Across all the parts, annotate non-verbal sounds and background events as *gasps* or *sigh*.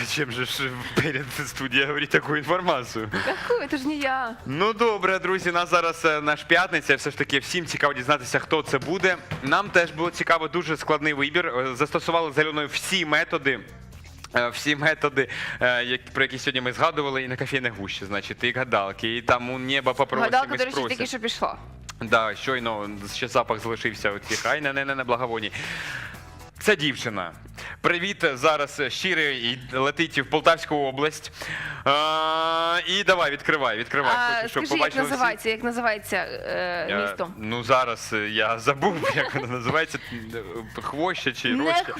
зачем же ж перед студією говорити таку інформацію? Какую? Это же не я. Ну добре, друзі, нас зараз е, наш п'ятниця. Все ж таки всім цікаво дізнатися, хто це буде. Нам теж було цікаво, дуже складний вибір. Е, Застосували з Альоною всі методи. е, Всі методи, е, які- про які сьогодні ми згадували, і на кофейне гущі, значить, і гадалки, і там у неба попросимо, Гадалка, до речі, тільки що пішла. Да, щойно ще запах залишився у цих ай не, не, не, не благовоні. Це дівчина. Привіт, зараз щирий і летить в Полтавську область. А, і давай, відкривай, відкривай. А, Хочу, щоб скажи, як називається, всі. як називається е, місто? Ну зараз я забув, *laughs* як воно називається. Хвоща чи Не роща.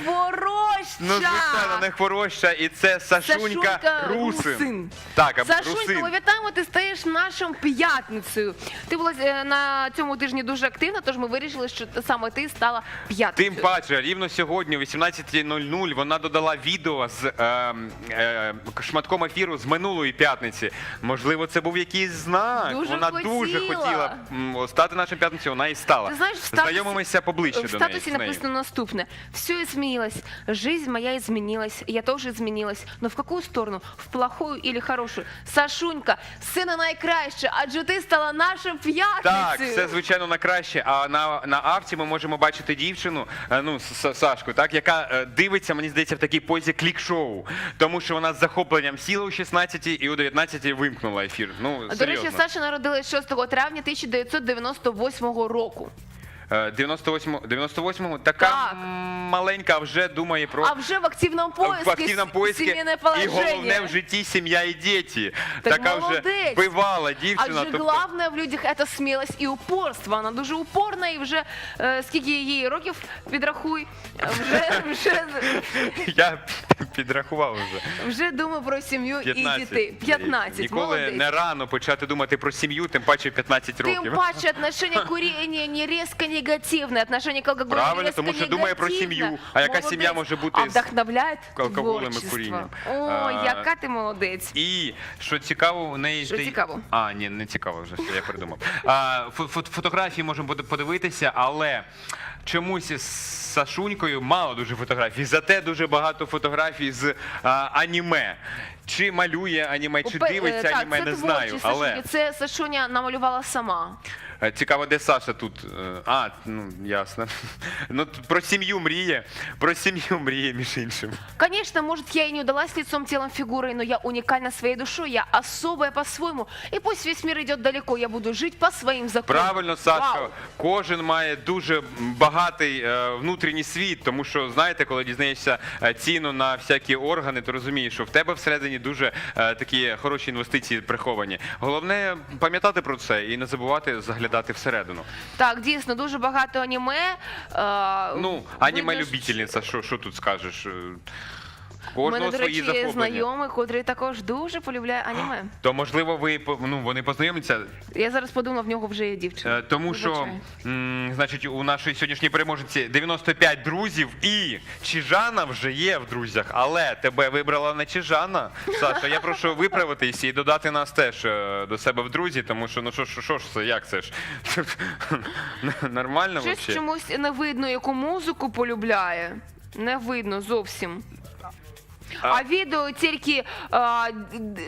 Ну, звичайно, не хвороща, і це Сашунька, Сашунька Русин. Русин. Так, а Сашунька, Русин. вітаємо, ти стаєш нашим п'ятницею. Ти була е, на цьому тижні дуже активна, тож ми вирішили, що саме ти стала п'ятницею. Тим паче, рівно сьогодні, о 18.00, вона додала відео з е, е, шматком ефіру з минулої п'ятниці. Можливо, це був якийсь знак. Дуже вона хотіла. дуже хотіла м, стати нашою п'ятницею, вона і стала. Ти знаєш, в статусі- Знайомимося поближче В до неї. статусі з нею. написано наступне. Все изменилось. Жизнь моя изменилась. Я тоже изменилась. Но в какую сторону? В плохую или хорошую? Сашунька, сина найкраще, адже ти стала нашим Так, п'ятницею. все звичайно на краще. А на, на авті ми можемо бачити дівчину, е, ну С- Сашку, так, яка е, дивиться, мені здається, в такій позі клік-шоу. Тому що вона з захопленням сіла о 16 і о 19 вимкнула ефір. Ну, До серйозно. речі, Саша народилась 6 травня 1998 року. Е, 98 98-го така Так. маленька, вже думає про А вже в активному поиске, в активному сімейне і головне в житті сім'я і діти. Так така молодець. вже бивала дівчина. Адже тобто- головне в людях це смілость і упорство. Вона дуже упорна і вже е, скільки їй років підрахуй, е, вже, вже, Я *laughs* підрахував вже. вже думає про сім'ю і 15. дітей. 15, Ніколи молодець. не рано почати думати про сім'ю, тим паче 15 років. Тим паче *laughs* отношение к курению не резко негативное, отношение к алкоголю Правильно, резко тому що думає про негативне. сім'ю. А яка Молодець. сім'я може бути а з вдохновляє алкоголем і творчество. курінням? О, А, яка ти молодець. І що цікаво, у неї Що ж- цікаво? А, ні, не цікаво вже, все, я придумав. А, фо- фо- фотографії можемо буде подивитися, але чомусь із Сашунькою мало дуже фотографій. Зате дуже багато фотографій з а, аніме. Чи малює аніме, чи е, дивиться так, аніме, це не творчість знаю. Але Це Сашуня намалювала сама. Е, Цікаво, де Саша тут. Е, А, ну ясно. *laughs* Ну про сім'ю мріє. Про сім'ю мріє, між іншим. Конечно, может, я и не удалась лицом, телом, фигурой, но я уникальна своей душой, я особая по-своему. И пусть весь мир идет далеко, я буду жить по своим законам. Правильно, Сашка, Вау. кожен має дуже багатий е, внутрішній світ, тому що знаєте, коли дізнаєшся е, ціну на всякі органи, то розумієш, що в тебе всередині дуже е, такі хороші інвестиції приховані. Головне пам'ятати про це і не забувати заглядати всередину. Так, дійсно, дуже багато аніме. Е, Ну, аніме-любітельниця, любительниця, що, що тут скажеш? Е, У мене, Кожного до свої речі, є захоплення. знайомий, котрий також дуже полюбляє аніме. *gasps* То можливо, ви по- ну вони познайомляться, Я зараз подумала, в нього вже є дівчина. Е, Тому що, Вибачаю. м, значить, у нашої сьогоднішньої переможниці 95 друзів, і Чижана вже є в друзях, але тебе вибрала не Чижана. Саша, я прошу виправитись і додати нас теж е, до себе в друзі, тому що ну що, що, що ж це, як це ж? *laughs* Нормально Щось взагалі? чомусь не видно, яку музику полюбляє. Не видно зовсім. А, відео тільки а,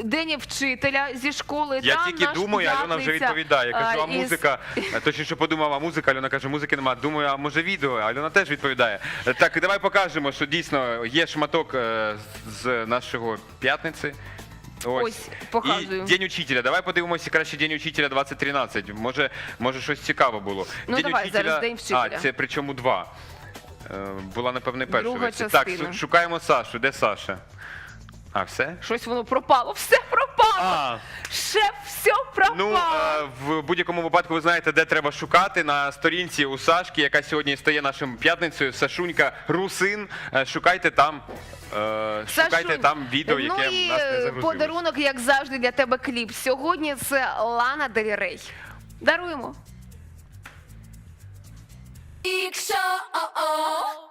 день вчителя зі школи. Я там тільки наш думаю, Альона вже п'ятниця, відповідає. Я кажу, а із- музика, е, точніше подумав, а музика, Альона каже, музики нема. Думаю, а може відео? Альона теж відповідає. Е, Так, давай покажемо, що дійсно є шматок е, з нашого п'ятниці. Ось, показую. І День учителя. Давай подивимося краще День учителя 2013. Може, може щось цікаве було. Ну, давай, зараз День вчителя. А, це причому два. Е, Була, напевне, перша Друга версія. Так, частина. шукаємо Сашу. Де Саша? А, все? Щось воно пропало, все пропало. А. Шеф, все пропало. Ну, е, в будь-якому випадку ви знаєте, де треба шукати. На сторінці у Сашки, яка сьогодні стає нашим п'ятницею, Сашунька Русин. Е, Шукайте там. е, Шукайте Сашунь, там відео, ну яке і в нас не загрузилось. подарунок, як завжди, для тебе кліп. Сьогодні це Лана Дель Рей. Даруємо. show. Oh, oh.